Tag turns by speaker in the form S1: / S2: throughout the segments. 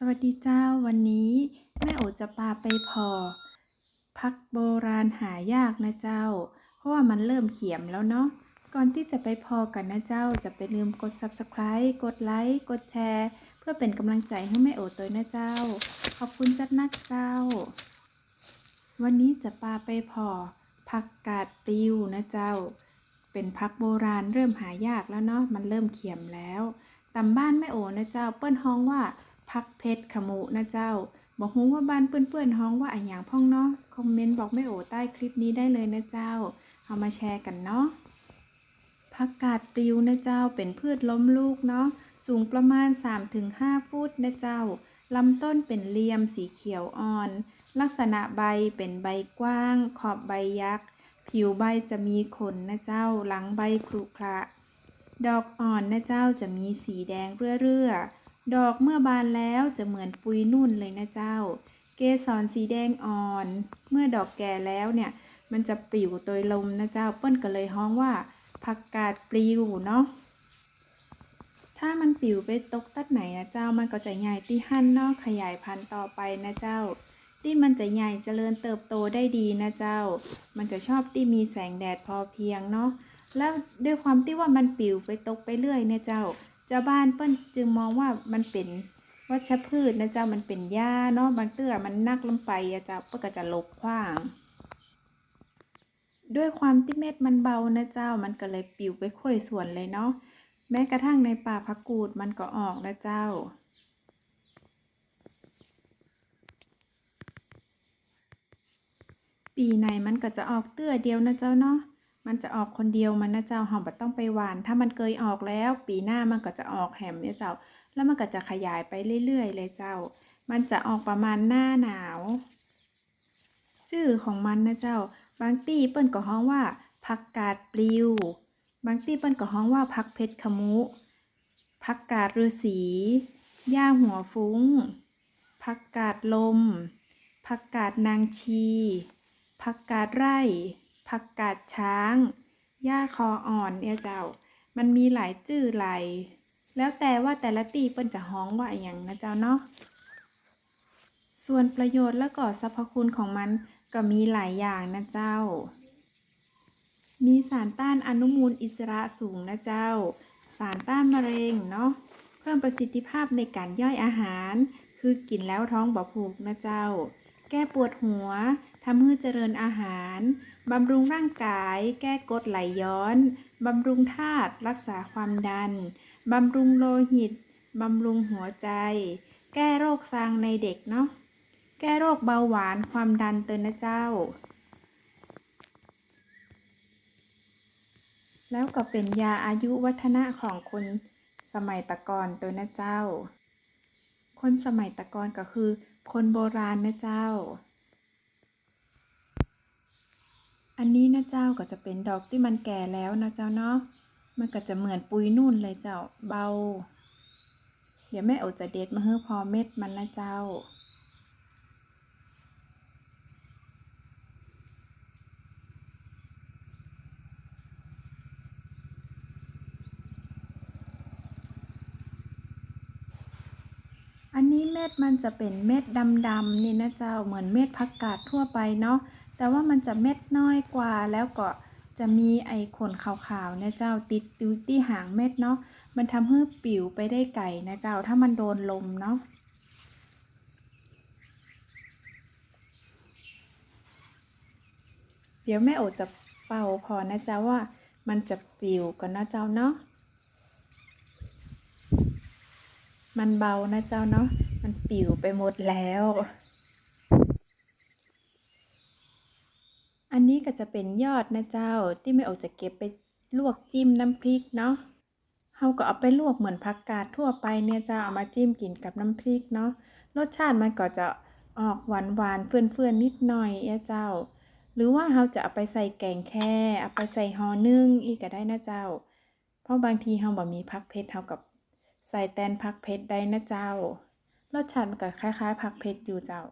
S1: สวัสดีเจ้าวันนี้แม่โอจะพาไปพอ พักโบราณหายากนะเจ้า เพราะว่ามันเริ่มเขียมแล้วเนาะก่อนที่จะไปพอกันนะเจ้าจะไปลืมกด subscribe กดไลค์กดแชร์ เพื่อเป็นกำลังใจให้แม่โอตัวนะเจ้า ขอบคุณจัดนักเจ้า วันนี้จะพาไปพอผักกาดปลิวนะเจ้า เป็นพักโบราณเริ่มหายากแล้วเนาะมันเริ่มเขียมแล้วตำบ้านแม่โอนะเจ้า เปิ้นฮ้องว่า พักเพชรขมุนะเจ้า บอกฮู้ว่าบ้านเพื่อนๆฮ้องว่าอะหยังพ่องเนาะ คอมเมนต์บอกแม่โอใต้คลิปนี้ได้เลยนะเจ้า เอามาแชร์กันเนาะผักกาดปลิวนะเจ้าเป็นพืชล้มลูกเนาะ สูงประมาณ 3-5 ฟุตนะเจ้าลำต้นเป็นเหลี่ยมสีเขียวอ่อน ลักษณะใบเป็นใบกว้าง ขอบใบยักษ์ ผิวใบจะมีขนนะเจ้า หลังใบครุขระ ดอกอ่อนนะเจ้าจะมีสีแดงเรื่อๆ ดอกเมื่อบานแล้วจะเหมือนปุยนุ่นเลยนะเจ้า เกสรสีแดงอ่อน เมื่อดอกแก่แล้วเนี่ย มันจะปลิวโดยลมนะเจ้า เปิ้นก็เลยฮ้องว่าผักกาดปลิวเนาะ ถ้ามันปลิวไปตกตัดไหนนะเจ้า มันก็จะใหญ่ที่หั่นนอกขยายพันธุ์ต่อไปนะเจ้า ที่มันจะใหญ่เจริญเติบโตได้ดีนะเจ้า มันจะชอบที่มีแสงแดดพอเพียงเนาะ แล้วด้วยความที่ว่ามันปลิวไปตกไปเรื่อยเนี่ยเจ้า เจ้าบ้านเปิ้นจึงมองว่ามันเป็นวัชพืชนะเจ้ามันเป็นหญ้าเนาะบางเตื้อมันนักลงไปอะเจ้าเปิ้นก็จะลบขว้าง ด้วยความที่เม็ดมันเบานะเจ้ามันก็เลยปลิวไปค่อยส่วนเลยเนาะแม้กระทั่งในป่าพักกูดมันก็ออกนะเจ้าปีไหนมันก็จะออกเตื้อเดียวนะเจ้าเนาะ มันจะออกคนเดียวมันนะเจ้าเฮาบ่ต้องไปหวาน ถ้ามันเคยออกแล้ว ปีหน้ามันก็จะออกแหมเนี่ยเจ้า แล้วมันก็จะขยายไปเรื่อยๆ เลยเจ้า มันจะออกประมาณหน้าหนาว ชื่อของมันนะเจ้า บางตี้เปิ้นก็ฮ้องว่าผักกาดปลิว บางตี้เปิ้นก็ฮ้องว่าผักเพชรขมุผักกาดฤาษีย่าหัวฟุ้งผักกาดลมผักกาดนางชีผักกาดไร่ ผักกาดช้าง หญ้าคออ่อนเนี่ยเจ้า มันมีหลายจื่อหลายแล้วแต่ว่าแต่ละตีเปิ้นจะฮ้องว่าอย่างนะเจ้าเนาะ ส่วนประโยชน์และก็สรรพคุณของมันก็มีหลายอย่างนะเจ้า มีสารต้านอนุมูลอิสระสูงนะเจ้า สารต้านมะเร็งเนาะ เพิ่มประสิทธิภาพในการย่อยอาหาร คือกินแล้วท้องบ่ผูกนะเจ้า แก้ปวดหัวำให้เจริญอาหารบำรุงร่างกาย แก้กรดไหลย้อนบำรุงธาตุรักษาความดันบำรุงโลหิตบำรุงหัวใจ แก้โรคซางในเด็กเนาะแก้โรคเบาหวานความดันเตือนนะเจ้า แล้วก็เป็นยาอายุวัฒนะของคนสมัยตะกอนตัวนะเจ้า คนสมัยตะกอนก็คือ คนโบราณนะเจ้า อันนี้นะเจ้าก็จะเป็นดอกที่มันแก่แล้วนะเจ้าเนาะ มันก็จะเหมือนปุยนุ่นเลยเจ้าเบา เดี๋ยวแม่โอจะเด็ดมาให้พอเม็ดมันนะเจ้าอันนี้เม็ดมันจะเป็นเม็ดดำๆนี่นะเจ้าเหมือนเม็ดผักกาดทั่วไปเนาะ แต่ว่ามันจะเม็ดน้อยกว่าแล้วก็จะมีไอ้ขนขาวๆนี่ยเจ้าติดอยู่ที่หางเม็ดเนาะมันทำให้ปิวไปได้ไก่นะเจ้าถ้ามันโดนลมเนาะเดี๋ยวแม่โอจะเป่าพอนะเจ้าว่ามันจะปิวกันนะเจ้าเนาะมันเบานะเจ้าเนาะมันปิวไปหมดแล้ว อันนี้ก็จะเป็นยอดนะเจ้าที่ไม่ออกจะเก็บไปลวกจิ้มน้ำพริกเนาะเฮาก็เอาไปลวกเหมือนผักกาดทั่วไปเนี่ยเจ้าเอามาจิ้มกินกับน้ำพริกเนาะรสชาติมันก็จะออกหวานหวานๆเฟื่อนๆนิดหน่อยเอ้เจ้า หรือว่าเราจะเอาไปใส่แกงแค่เอาไปใส่ห่อนึ่งอีกก็ได้นะเจ้า เพราะบางทีเราบ่มีผักเผ็ดเท่ากับใส่แตนผักเผ็ดได้นะเจ้ารสชาติมันก็คล้ายๆผักเผ็ดอยู่เจ้า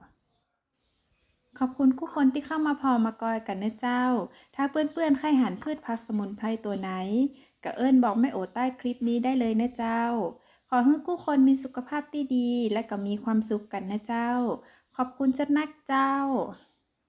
S1: ขอบคุณกู้คนที่เข้ามาพอมากอยกันนะเจ้า ถ้าเปื้อนๆใครหันพืชผักสมุนไพรตัวไหนก็เอิญบอกไม่โอใต้คลิปนี้ได้เลยนะเจ้า ขอให้กู้คนมีสุขภาพที่ดีและก็มีความสุขกันนะเจ้า ขอบคุณเจ้านักเจ้า